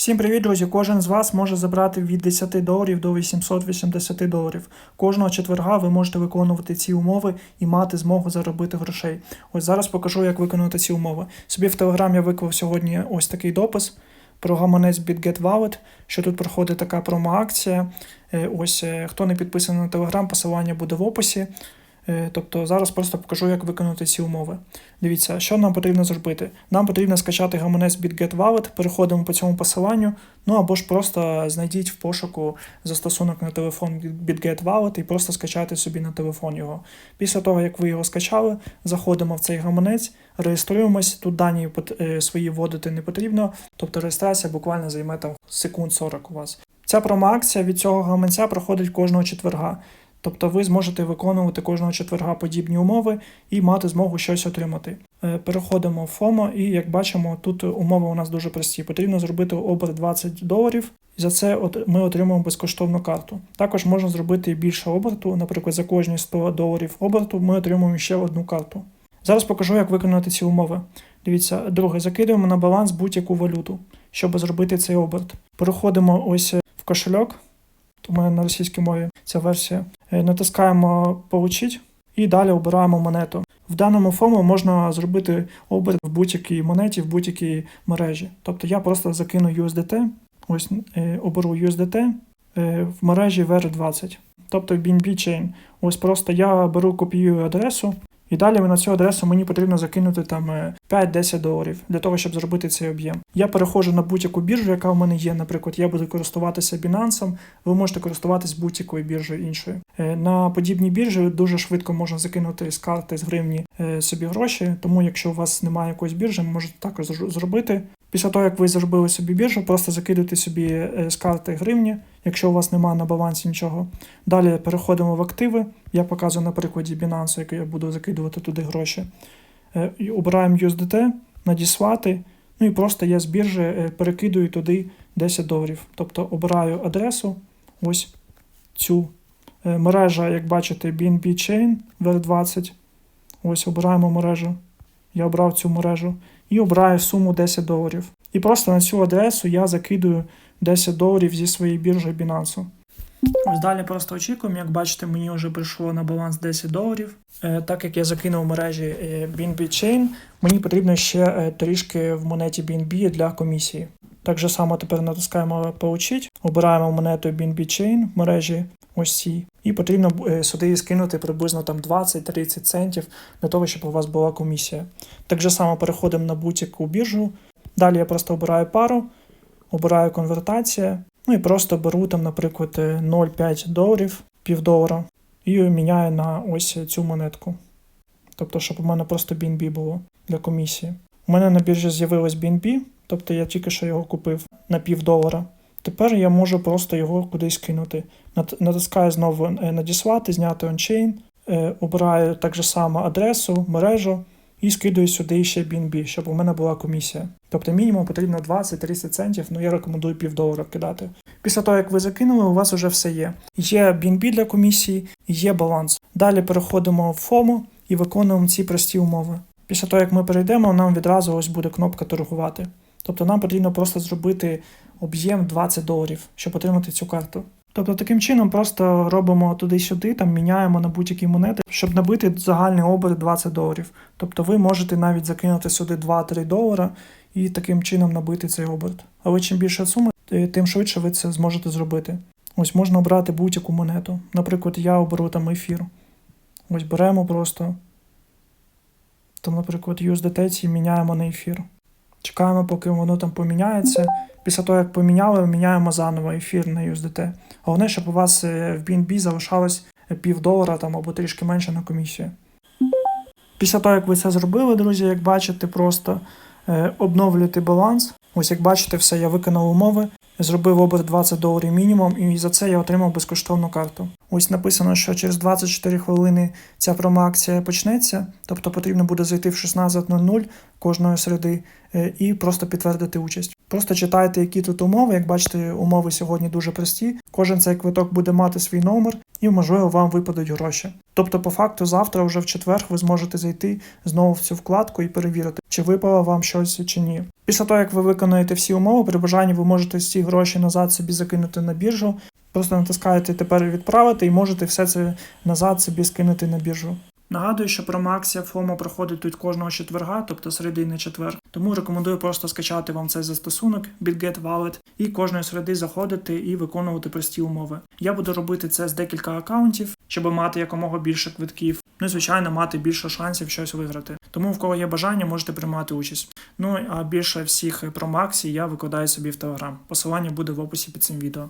Всім привіт, друзі! Кожен з вас може забрати від 10 доларів до 880 доларів. Кожного четверга ви можете виконувати ці умови і мати змогу заробити грошей. Ось зараз покажу, як виконати ці умови. Собі в Телеграм я виклав сьогодні ось такий допис про гаманець BitGet Wallet, що тут проходить така промо-акція. Е, Ось е, хто не підписаний на Телеграм, посилання буде в описі. Е, Тобто зараз просто покажу, як виконати ці умови. Дивіться, що нам потрібно зробити. Нам потрібно скачати гаманець BitGet Wallet, переходимо по цьому посиланню, ну або ж просто знайдіть в пошуку застосунок на телефон BitGet Wallet і просто скачайте собі на телефон його. Після того, як ви його скачали, заходимо в цей гаманець, реєструємось. Тут дані е, свої вводити не потрібно, тобто реєстрація буквально займе там секунд 40 у вас. Ця промо-акція від цього гаманця проходить кожного четверга. Тобто ви зможете виконувати кожного четверга подібні умови і мати змогу щось отримати. Е, Переходимо в FOMO, і як бачимо, тут умови у нас дуже прості. Потрібно зробити оберт 20 доларів. За це ми отримуємо безкоштовну карту. Також можна зробити більше оберту, наприклад, за кожні 100 доларів оберту ми отримуємо ще одну карту. Зараз покажу, як виконати ці умови. Дивіться, друге, закидуємо на баланс будь-яку валюту, щоб зробити цей оберт. Переходимо ось в кошельок. У мене на російській мові ця версія. Е, Натискаємо Получить і далі обираємо монету. В даному ФОМО можна зробити оберт в будь-якій монеті, в будь-якій мережі. Тобто я просто закину USDT, ось е, оберу USDT е, в мережі VR20, тобто BNB Chain. Ось просто я беру копіюю адресу, і далі на цю адресу мені потрібно закинути там е, 5-10 доларів для того, щоб зробити цей об'єм. Я переходжу на будь-яку біржу, яка в мене є. Наприклад, я буду користуватися Binance, ви можете користуватись будь-якою біржею іншою. Е, На подібній біржі дуже швидко можна закинути з карти з гривні е, собі гроші. Тому, якщо у вас немає якоїсь біржі, можете також зробити. Після того, як ви зробили собі біржу, просто закидуйте собі е, з карти гривні, якщо у вас немає на балансі нічого. Далі переходимо в активи. Я показую на прикладі Binance, який я буду закидувати туди гроші. Е, Обираємо USDT, надіслати. Ну і просто я з біржі е, перекидую туди 10 доларів. Тобто обираю адресу, ось цю Е, мережа, як бачите, BNB Chain VR20. Ось обираємо мережу. Я обрав цю мережу і обираю суму 10 доларів. І просто на цю адресу я закидую 10 доларів зі своєї біржі Binance. Ось далі просто очікуємо. Як бачите, мені вже прийшло на баланс 10 доларів. Е, так як я закинув мережі е, BNB Chain, мені потрібно ще е, трішки в монеті BNB для комісії. Так же само тепер натискаємо Получить, обираємо монету BNB Chain в мережі ось цій, і потрібно сюди скинути приблизно там 20-30 центів для того, щоб у вас була комісія. Так же само переходимо на будь-яку біржу. Далі я просто обираю пару, обираю конвертація, ну і просто беру там, наприклад, е, 0,5 доларів, півдолара, і міняю на ось цю монетку. Тобто, щоб у мене просто BNB було для комісії. У мене на біржі з'явилось BNB, тобто я тільки що його купив на пів долара. Тепер я можу просто його кудись кинути. Нат- Натискаю знову е, надіслати, зняти ончейн, е, обираю так же само адресу, мережу і скидую сюди ще BNB, щоб у мене була комісія. Тобто мінімум потрібно 20-30 центів, ну я рекомендую пів долара кидати. Після того, як ви закинули, у вас вже все є. Є BNB для комісії, є баланс. Далі переходимо в FOMO і виконуємо ці прості умови. Після того, як ми перейдемо, нам відразу ось буде кнопка торгувати. Тобто нам потрібно просто зробити об'єм 20 доларів, щоб отримати цю карту. Тобто таким чином просто робимо туди-сюди, там міняємо на будь-які монети, щоб набити загальний оберт 20 доларів. Тобто ви можете навіть закинути сюди 2-3 долара і таким чином набити цей оберт. Але чим більша сума, е, тим швидше ви це зможете зробити. Ось можна обрати будь-яку монету. Наприклад, я оберу там ефір. Ось беремо просто. Там, наприклад, USDT міняємо на ефір. Чекаємо, поки воно там поміняється. Після того, як поміняли, міняємо заново ефір на USDT. Головне, щоб у вас е, в BNB залишалось пів долара там або трішки менше на комісію. Після того, як ви це зробили, друзі, як бачите, просто е, обновлюєте баланс. Ось як бачите, все, я виконав умови, зробив оберт 20 доларів мінімум, і за це я отримав безкоштовну карту. Ось написано, що через 24 хвилини ця промоакція почнеться, тобто потрібно буде зайти в 16.00 кожної середи е, і просто підтвердити участь. Просто читайте, які тут умови. Як бачите, умови сьогодні дуже прості. Кожен цей квиток буде мати свій номер, і можливо вам випадуть гроші. Тобто, по факту, завтра, вже в четвер, ви зможете зайти знову в цю вкладку і перевірити, чи випало вам щось чи ні. Після того, як ви виконаєте всі умови, при бажанні ви можете ці гроші назад собі закинути на біржу. Просто натискаєте тепер відправити і можете все це назад собі скинути на біржу. Нагадую, що про Максія ФОМО проходить тут кожного четверга, тобто середи на четвер. Тому рекомендую просто скачати вам цей застосунок BitGet Wallet і кожної середи заходити і виконувати прості умови. Я буду робити це з декілька акаунтів, щоб мати якомога більше квитків. Ну і звичайно мати більше шансів щось виграти. Тому в кого є бажання, можете приймати участь. Ну а більше всіх про Максі я викладаю собі в Телеграм. Посилання буде в описі під цим відео.